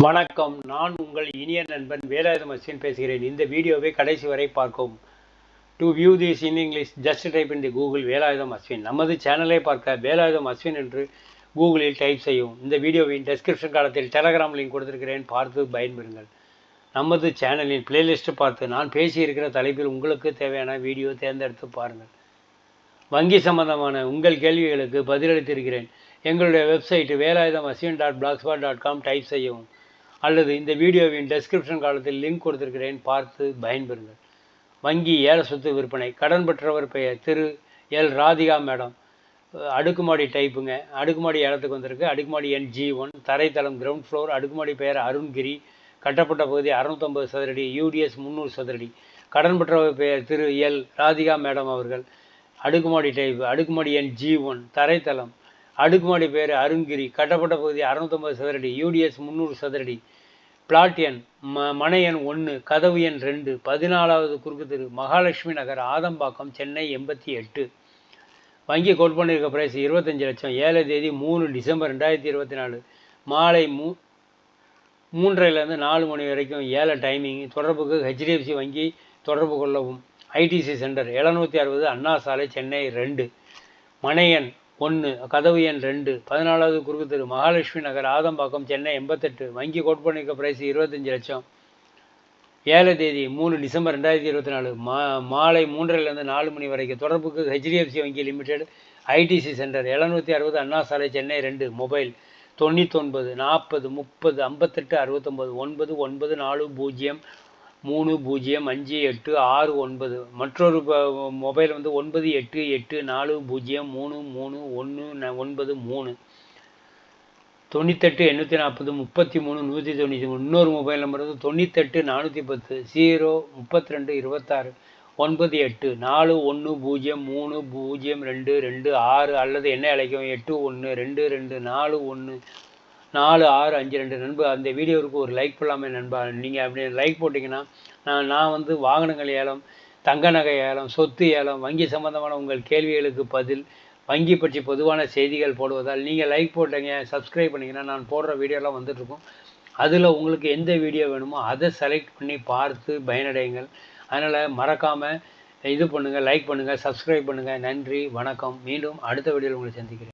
வணக்கம். நான் உங்கள் இனிய நண்பன் வேலாயுதம் அஸ்வின் பேசுகிறேன். இந்த வீடியோவை கடைசி வரை பார்க்கவும். To view this in English just type in the Google Velayutham Ashwin நமது சேனலை பார்க்க வேலாயுதம் அஸ்வின் என்று கூகுளில் டைப் செய்யும் இந்த வீடியோவின் டெஸ்கிரிப்ஷன் காலத்தில் டெலகிராம் லிங்க் கொடுத்திருக்கிறேன். பார்த்து பயன்பெறுங்கள். நமது சேனலின் பிளேலிஸ்ட்டு பார்த்து நான் பேசியிருக்கிற தலைப்பில் உங்களுக்கு தேவையான வீடியோ தேர்ந்தெடுத்து பாருங்கள். வங்கி சம்பந்தமான உங்கள் கேள்விகளுக்கு பதிலளித்திருக்கிறேன். எங்களுடைய website Velayutham Ashwin dot blogspot dot com type செய்யவும். அல்லது இந்த வீடியோவின் டெஸ்கிரிப்ஷன் காலத்தில் லிங்க் கொடுத்திருக்கிறேன் பார்த்து பயன்பெறுங்கள். வங்கி ஏல சொத்து விற்பனை கடன் பெற்றவர் பெயர் திரு எல். ராதிகா மேடம். அடுக்குமாடி டைப்புங்க அடுக்குமாடி ஏலத்துக்கு வந்திருக்கு. அடுக்குமாடி எண் ஜி ஒன் தரைத்தளம் கிரவுண்ட் ஃப்ளோர் அடுக்குமாடி பெயர் அருண்கிரி. கட்டப்பட்ட பகுதி அறுநூத்தொம்பது சதுரடி யூடிஎஸ் முந்நூறு சதுரடி. கடன் பெற்றவர் பெயர் திரு எல். ராதிகா மேடம் அவர்கள். அடுக்குமாடி டைப் அடுக்குமாடி எண் ஜி ஒன் தரைத்தளம். அடுக்குமாடி பேர் அருண்கிரி கட்டப்பட்ட பகுதி அறுநூத்தொம்பது சதுரடி யூடிஎஸ் முந்நூறு சதுரடி பிளாட் எண் ம மனை எண் ஒன்று கதவு எண் ரெண்டு பதினாலாவது குறுக்கு தெரு மகாலட்சுமி நகர் ஆதம்பாக்கம் சென்னை எண்பத்தி எட்டு. வங்கி கோட் பண்ணியிருக்க பிரைஸ் இருபத்தஞ்சி லட்சம் ஏழை தேதி மூணு டிசம்பர் ரெண்டாயிரத்தி இருபத்தி நாலு மாலை மூ மூன்றையிலேருந்து நாலு மணி வரைக்கும் ஏழை டைமிங் தொடர்புக்கு ஹெச்டிஎஃப்சி வங்கி தொடர்பு கொள்ளவும். ஐடிசி சென்டர் எழுநூற்றி அறுபது அண்ணா சாலை சென்னை ரெண்டு. மனையன் ஒன்று கதவு எண் ரெண்டு பதினாலாவது குறுக்கு தெரு மகாலட்சுமி நகர் ஆதம்பாக்கம் சென்னை எண்பத்தெட்டு வங்கி கோட்பணிக்க பிரைஸ் இருபத்தஞ்சி லட்சம். ஏழை தேதி மூணு டிசம்பர் ரெண்டாயிரத்தி இருபத்தி நாலு மா மாலை மூன்றரைலேருந்து நாலு மணி வரைக்கும் தொடர்புக்கு ஹெச்டிஎஃப்சி வங்கி லிமிடெட் ஐடிசி சென்டர் எழுநூற்றி அறுபது அண்ணா சாலை சென்னை ரெண்டு மொபைல் தொண்ணூத்தொன்பது நாற்பது முப்பது ஐம்பத்தெட்டு அறுபத்தொம்பது ஒன்பது ஒன்பது நாலு பூஜ்ஜியம் மூணு பூஜ்ஜியம் அஞ்சு எட்டு ஆறு ஒன்பது. மற்றொரு மொபைல் வந்து ஒன்பது எட்டு எட்டு நாலு பூஜ்ஜியம் மூணு மூணு ஒன்று ஒன்பது மூணு. தொண்ணூத்தெட்டு எண்ணூற்றி நாற்பது முப்பத்தி மூணு நூற்றி தொண்ணூற்றி மூணு. இன்னொரு மொபைல் நம்பர் வந்து தொண்ணூத்தெட்டு நானூற்றி பத்து. ஜீரோ முப்பத்தி ரெண்டு இருபத்தாறு. ஒன்பது எட்டு நாலு ஒன்று பூஜ்ஜியம் மூணு பூஜ்ஜியம் ரெண்டு ரெண்டு ஆறு அல்லது என்ன அழைக்கும் எட்டு ஒன்று ரெண்டு ரெண்டு நாலு ஒன்று நாலு ஆறு அஞ்சு ரெண்டு நண்பர் அந்த வீடியோவுக்கு ஒரு லைக் பண்ணலாமே நண்பா. நீங்கள் அப்படி லைக் போட்டிங்கன்னா நான் நான் வந்து வாகனங்கள் ஏலம் தங்க நகை ஏலம் சொத்து ஏலம் வங்கி சம்பந்தமான உங்கள் கேள்விகளுக்கு பதில் வங்கி பற்றி பொதுவான செய்திகள் போடுவதால் நீங்கள் லைக் போட்டீங்க சப்ஸ்கிரைப் பண்ணிங்கன்னா நான் போடுற வீடியோலாம் வந்துட்டுருக்கும். அதில் உங்களுக்கு எந்த வீடியோ வேணுமோ அதை செலக்ட் பண்ணி பார்த்து பயனடையுங்கள். அதனால் மறக்காமல் இது பண்ணுங்கள் லைக் பண்ணுங்கள் சப்ஸ்கிரைப் பண்ணுங்கள் நன்றி வணக்கம். மீண்டும் அடுத்த வீடியோவில் உங்களை சந்திக்கிறேன்.